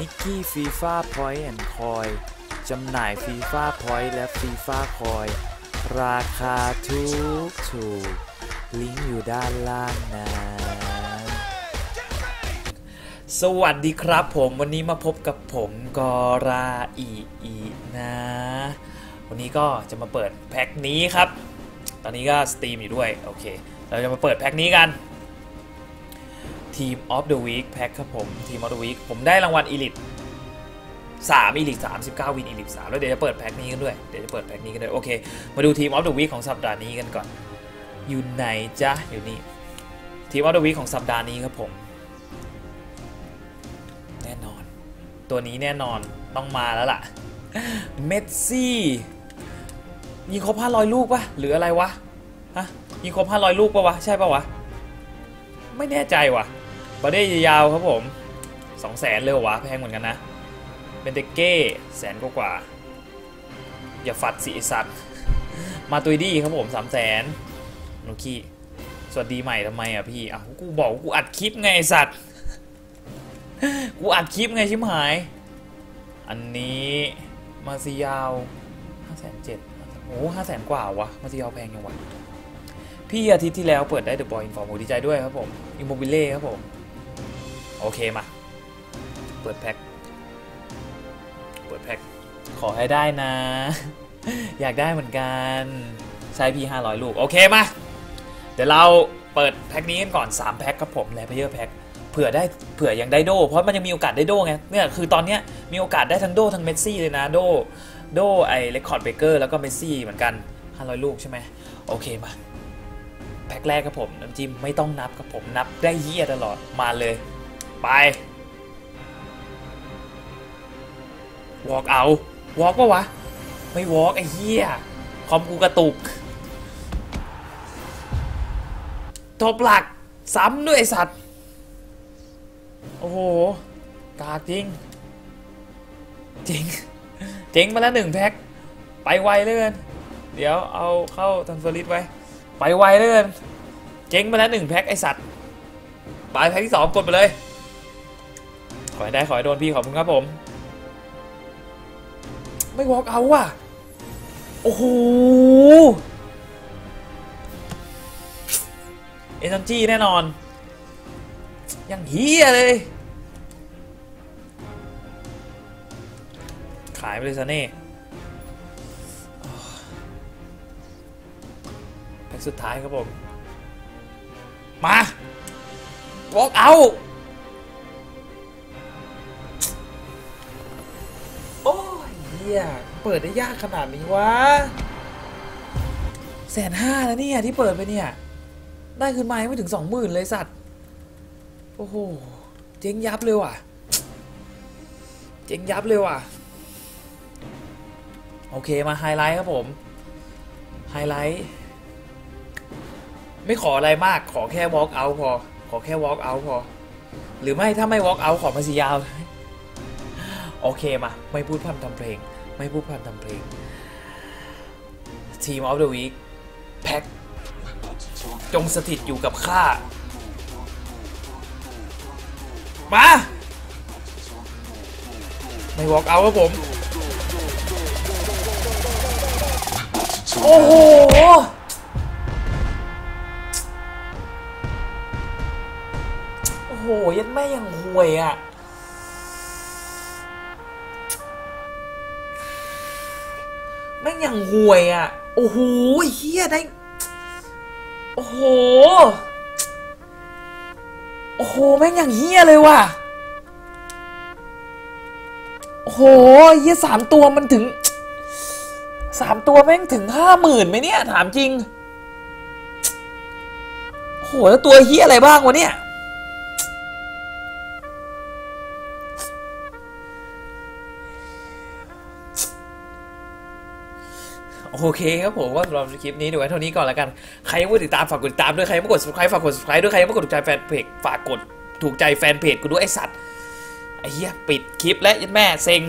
นิกกี้ฟีฟ่าพอยต์แอนด์คอยจำหน่ายฟีฟ่าพอยต์และฟีฟ่าคอยราคาถูกถูกลิงก์อยู่ด้านล่างนะสวัสดีครับผมวันนี้มาพบกับผมกอราอีอีนะ วันนี้ก็จะมาเปิดแพ็คนี้ครับ ตอนนี้ก็สตรีมอยู่ด้วย โอเค เราจะมาเปิดแพ็คนี้กัน ทีม of the week แพ็คครับผมทีม of the week ผมได้รางวัล elite 3 elite 39วิน elite 3แล้วเดี๋ยวจะเปิดแพ็คนี้กันด้วยเดี๋ยวจะเปิดแพ็คนี้กันด้วยโอเค มาดูทีม of the week ของสัปดาห์นี้กันก่อนอยู่ไหนจ๊ะอยู่นี่ทีม of the week ของสัปดาห์นี้ครับผมแน่นอน ตัวนี้แน่นอนต้องมาแล้วล่ะเมสซี่ยิงครบ500 ลูกปะหรืออะไรวะฮะยิงครบ500 ลูกปะวะ ใช่ปะวะ ไม่แน่ใจว่ะ บอดี้ยาวครับผม2แสนเลยเหรอวะแพงเหมือนกันนะ เป็นเตเก้แสนกว่า อย่าฝัดสีสัตว์ มาตุยดี้ครับผม3 0 0แสนโนคีสวัสดีใหม่ทำไมอะพี่อะกูบอกกูอัดคลิปไงสัตว์ กูอัดคลิปไงชิมหาย อันนี้มาซียาวห้าแสนเจ็ดโอ้ห้าแสนกว่าวะมาซียาวแพงยังวะพี่อาทิตย์ที่แล้วเปิดได้เดอะบอยอินฟอร์มดีใจด้วยครับผมอิมโมบิเล่ครับผม โอเคมา เปิดแพ็ค เปิดแพ็ค ขอให้ได้นะ อยากได้เหมือนกันใช้พี500 ลูก โอเคมา เดี๋ยวเราเปิดแพ็คนี้กันก่อน 3 แพ็คครับผมแลเพเยอร์แพ็คเผื่อได้เผื่อยังได้โด เพราะมันยังมีโอกาสได้โดไงเนี่ยคือตอนนี้มีโอกาสได้ทั้งโดทั้งเมสซี่เลยนะโดโดไอเรคคอร์ดเบเกอร์แล้วก็เมสซี่เหมือนกัน 500 ลูกใช่ไหมโอเคมาแพ็คแรกครับผมน้ำจิ้มไม่ต้องนับครับผมนับได้เฮียตลอดมาเลย ไป วอล์กเอา วอล์กปะวะ ไม่วอล์กไอ้เฮียคอมกูกระตุกทบหลัก ซ้ำด้วยไอสัตว์ โอ้โห กากจริง จริง เจ๋งมาแล้วหนึ่งแพ็ค ไปไวเลยกันเดี๋ยวเอาเข้าทันเฟอร์ลิสไว้ ไปไวเลยกันเจ๋งมาแล้วหนึ่งแพ็คไอสัตว์ไปแพ็คที่สองกดไปเลย ขอให้ได้ขอให้โดนพี่ขอบคุณครับผม ไม่วอล์กเอาว่ะ โอ้โห เอเนจีแน่นอน ยังเฮียเลย ขายไปเลยซะเน่แพ็กสุดท้ายครับผม มาวอล์กเอา เฮียเปิดได้ยากขนาดนี้วะแสนห้าแล้วเนี่ยที่เปิดไปเนี่ย ได้คืนมาไม่ถึงสองหมื่นเลยสัตว์ โอ้โห เจ๊งยับเลยว่ะ เจ๊งยับเลยว่ะ โอเคมาไฮไลท์ครับผม ไฮไลท์ ไม่ขออะไรมากขอแค่ walk out พอ ขอแค่ walk out พอ หรือไม่ถ้าไม่ walk out ขอมาสียาว โอเคมา ไม่พูดพร่ำทำเพลง ไม่พูดพร่ำทำเพลง Team of the Week แพ็คจงสถิตอยู่กับข้า มา ไม่ walk out ครับผม โอ้โห โอ้โห ยันแม่ยังห่วยอะ ม่งยังห่วยอะ โอ้โหเฮียได้ โอ้โห โอ้โห แม่งอย่างเฮียเลยว่ะ โอ้โหเฮียสามตัวมันถึง สามตัวแม่งถึงห้าหมื่นไหมเนี่ย ถามจริง โอ้โห แล้วตัวเฮียอะไรบ้างวะเนี่ย โอเคครับผมว่าสำหรับคลิปนี้ดูไว้เท่านี้ก่อนแล้วกัน ใครยังไม่ติดตามฝากกดติดตามด้วย ใครยังไม่กด subscribe ฝากกด subscribe ด้วย ใครยังไม่กดถูกใจแฟนเพจฝากกดถูกใจแฟนเพจกูด้วยไอสัตว์ไอ้เหี้ยปิดคลิปแล้วยันแม่เซ็ง